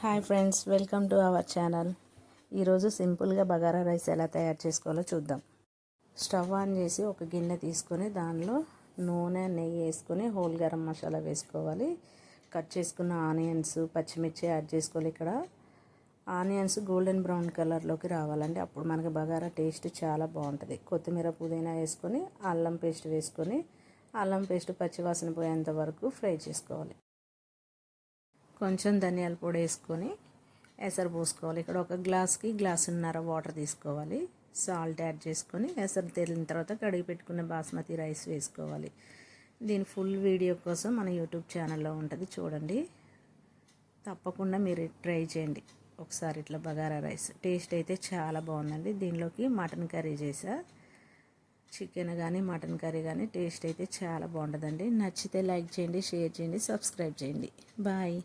Hi friends welcome to our channel. ఈరోజు సింపుల్గా bagara rice ఎలా తయారు చేసుకోవాలో చూద్దాం. స్టవ్ ఆన్ చేసి ఒక గిన్నె తీసుకొని దానిలో నూనె నెయ్యి వేసుకొని హోల్ గరం మసాలా వేసుకోవాలి. కట్ చేసుకున్న ఆనియన్స్ పచ్చిమిర్చి యాడ్ చేసుకోవాలి ఇక్కడ. ఆనియన్స్ గోల్డెన్ బ్రౌన్ కలర్లోకి రావాలండి. అప్పుడు మనకి బగారా టేస్ట్ చాలా బాగుంటుంది. కొత్తిమీర పుదీనా వేసుకొని అల్లం పేస్ట్ వేసుకొని అల్లం పేస్ట్ పచ్చివాసన పోయేంత వరకు ఫ్రై చేసుకోవాలి. కొంచెం ధనియాల పొడి వేసుకొని ఎసరు పోసుకోవాలి. ఇక్కడ ఒక గ్లాస్కి గ్లాసున్నర వాటర్ తీసుకోవాలి. సాల్ట్ యాడ్ చేసుకొని ఎసరు తేలిన తర్వాత కడిగి పెట్టుకున్న బాస్మతి రైస్ వేసుకోవాలి. దీని ఫుల్ వీడియో కోసం మన యూట్యూబ్ ఛానల్లో ఉంటుంది చూడండి. తప్పకుండా మీరు ట్రై చేయండి. ఒకసారి ఇట్లా బగారా రైస్. టేస్ట్ అయితే చాలా బాగుందండి. దీనిలోకి మటన్ కర్రీ చేసా. చికెన్ కానీ మటన్ కర్రీ కానీ టేస్ట్ అయితే చాలా బాగుంటుందండి. నచ్చితే లైక్ చేయండి షేర్ చేయండి సబ్స్క్రైబ్ చేయండి. బాయ్.